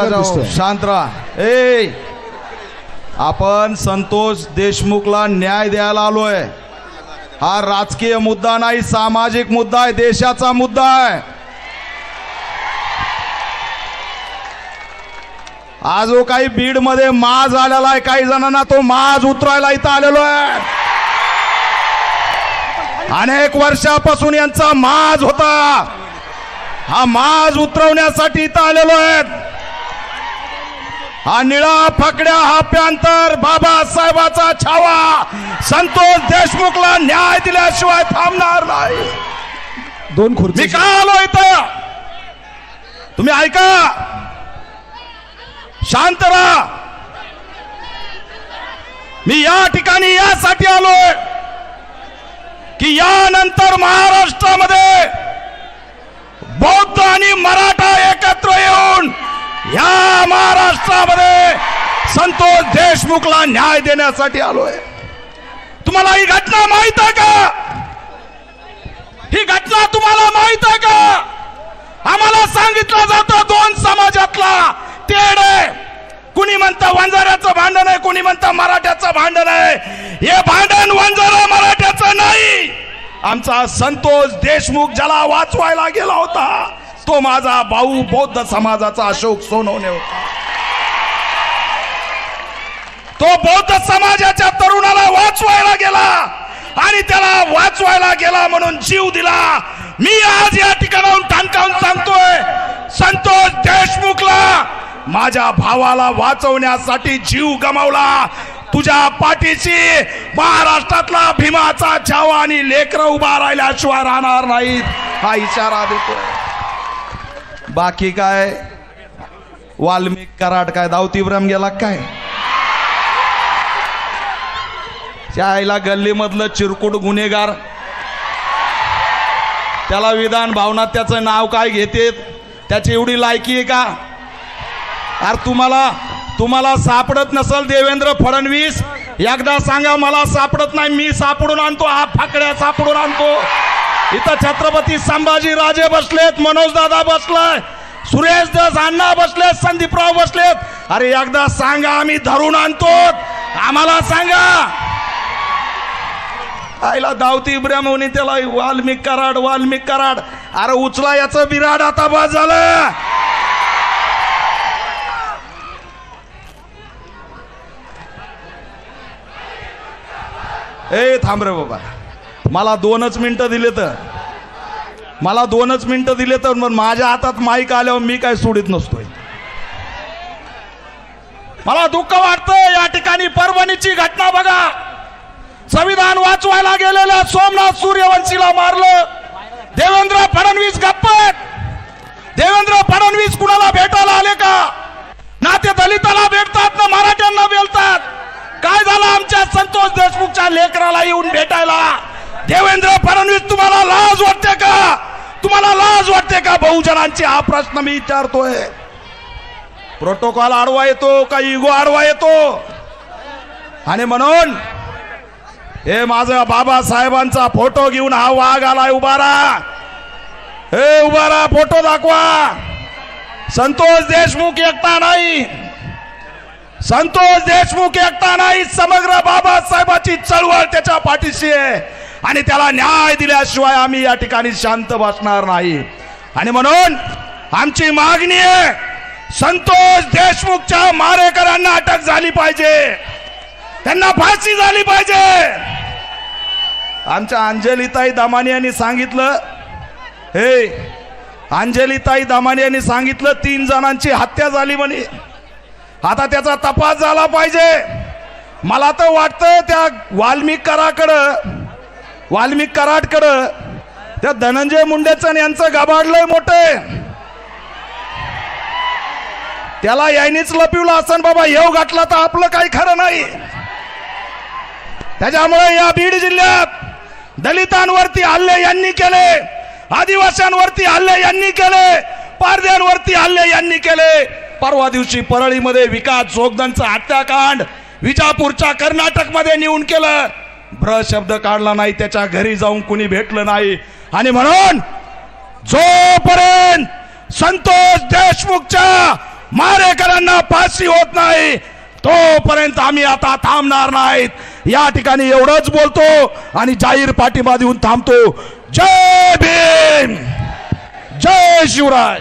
दिसतोय. शांत राहा. ए आपण संतोष देशमुखला न्याय द्यायला आलोय. हा राजकीय मुद्दा नाही सामाजिक मुद्दा आहे देशाचा मुद्दा आहे. आज जो काही बीडमध्ये माज आलेला आहे काही जणांना तो माज उतरायला इथं आलेलो आहे. अनेक वर्षापासून यांचा माज होता. हा माज उतरवण्यासाठी इथं आलेलो आहेत. हा निळा फकड्या हा प्यांतर बाबासाहेबाचा छावा. संतोष देशमुखला न्याय दिल्याशिवाय थांबणार नाही. दोन खुर्ची. का आलो इथं? तुम्ही ऐका. शांत राहा. मी या ठिकाणी यासाठी आलोय की यानंतर महाराष्ट्रामध्ये बौद्ध आणि मराठा एकत्र देशमुखला न्याय देण्यासाठी आलोय. तुम्हाला ही घटना माहीत आहे का? ही घटना तुम्हाला माहीत आहे का? आम्हाला सांगितलं जातं दोन समाजातला तेढ आहे. कुणी म्हणतं वंजाऱ्याचं भांडण आहे कुणी म्हणतं मराठ्याचं भांडण आहे. हे भांडण वंजारा मराठ्याचं नाही. आमचा संतोष देशमुख ज्याला वाचवायला गेला होता तो माझा भाऊ बौद्ध समाजाचा अशोक सोनवणे होता. तो बौद्ध समाजाच्या तरुणाला वाचवायला गेला आणि त्याला वाचवायला गेला म्हणून जीव दिला. मी आज या ठिकाणाहून ठणकावून सांगतोय संतोष देशमुखला माझ्या भावाला वाचवण्यासाठी जीव गमावला. तुझ्या पाठीशी महाराष्ट्रातला भीमाचा छावा आणि लेकर उभा राहिल्याशिवाय राहणार नाहीत हा इशारा देतो बाकी काय? वाल्मिक कराड काय दावतीब्रम गेला काय? त्या आईला गल्लीमधलं चिरकुट गुन्हेगार. त्याला विधान भावनात त्याचं नाव काय घेते त्याची एवढी लायकी आहे का? अरे तुम्हाला तुम्हाला सापडत नसल देवेंद्र फडणवीस? एकदा सांगा मला सापडत नाही मी सापडून आणतो हा फाकड्या सापडून आणतो. इथं छत्रपती संभाजी राजे बसलेत मनोज दादा बसलाय सुरेश दस अण्णा बसलेत संदीपराव बसलेत. अरे एकदा सांगा आम्ही धरून आणतो. आम्हाला सांगा. आईला दावती इब्राहिमोनी त्याला वाल्मिक कराड वाल्मिक कराड. अरे उचला याचं बिराड आता बाद झालं. ए थांब रे बाबा. मला दोनच मिनिटं दिले तर. मला दोनच मिनिटं दिले तर मग माझ्या हातात माईक आल्यावर मी काय सोडित नसतोय. मला दुःख वाटतं या ठिकाणी परभणीची घटना बघा. वाचवायला गेलेल्या सोमनाथ सूर्यवंशीला मारलं. देवेंद्र फडणवीस गप्प देवेंद्र फडणवीस कुणाला भेटायला आले का? ना ते दलिताला भेटतात ना मराठ्यांना भेटतात काय झालं आमच्या संतोष देशमुखच्या लेकराला येऊन भेटायला? देवेंद्र फडणवीस तुम्हाला लाज वाटते का? तुम्हाला लाज वाटते का? बहुजनांची हा प्रश्न मी विचारतोय. प्रोटोकॉल आडवा येतो का? इगो आडवा येतो? आणि म्हणून हे माझा बाबासाहेबांचा फोटो घेऊन हा वाघ आलाय उभारा. हे उभारा फोटो दाखवा. संतोष देशमुख एकटा नाही. संतोष देशमुख एकटा नाही समग्र बाबासाहेबाची चळवळ त्याच्या पाठीशी आहे. आणि त्याला न्याय दिल्याशिवाय आम्ही या ठिकाणी शांत बसणार नाही. आणि म्हणून आमची मागणी आहे संतोष देशमुखच्या मारेकरांना अटक झाली पाहिजे. त्यांना फाशी झाली पाहिजे. आमच्या अंजलीताई दामाने यांनी सांगितलं हे अंजलीताई दामाने यांनी सांगितलं तीन जणांची हत्या झाली म्हणे. आता त्याचा तपास झाला पाहिजे. मला तर वाटतं त्या वाल्मिक कराकडं वाल्मिक कराडकडं त्या धनंजय मुंडेचं यांचं गाभाडलंय मोठं त्याला यायनीच लपिवलं असं बाबा येऊ घातला तर आपलं काही खरं नाही. त्याच्यामुळे या बीड जिल्ह्यात दलितांवरती हल्ले यांनी केले आदिवासींवरती हल्ले यांनी केले पारद्यांवरती हल्ले यांनी केले. परवा दिवशी परळीमध्ये विकास जोगदनचं हत्याकांड विजापूरच्या कर्नाटकमध्ये नेऊन केलं. ब्र शब्द काढला नाही त्याच्या घरी जाऊन कुणी भेटलं नाही. आणि म्हणून जोपर्यंत संतोष देशमुखच्या मारेकरांना फाशी होत नाही तोपर्यंत आम्ही आता थांबणार नाहीत. या ठिकाणी एवढंच बोलतो आणि जाहीर पाठिंबा देऊन थांबतो. जय भीम! जय शिवराय!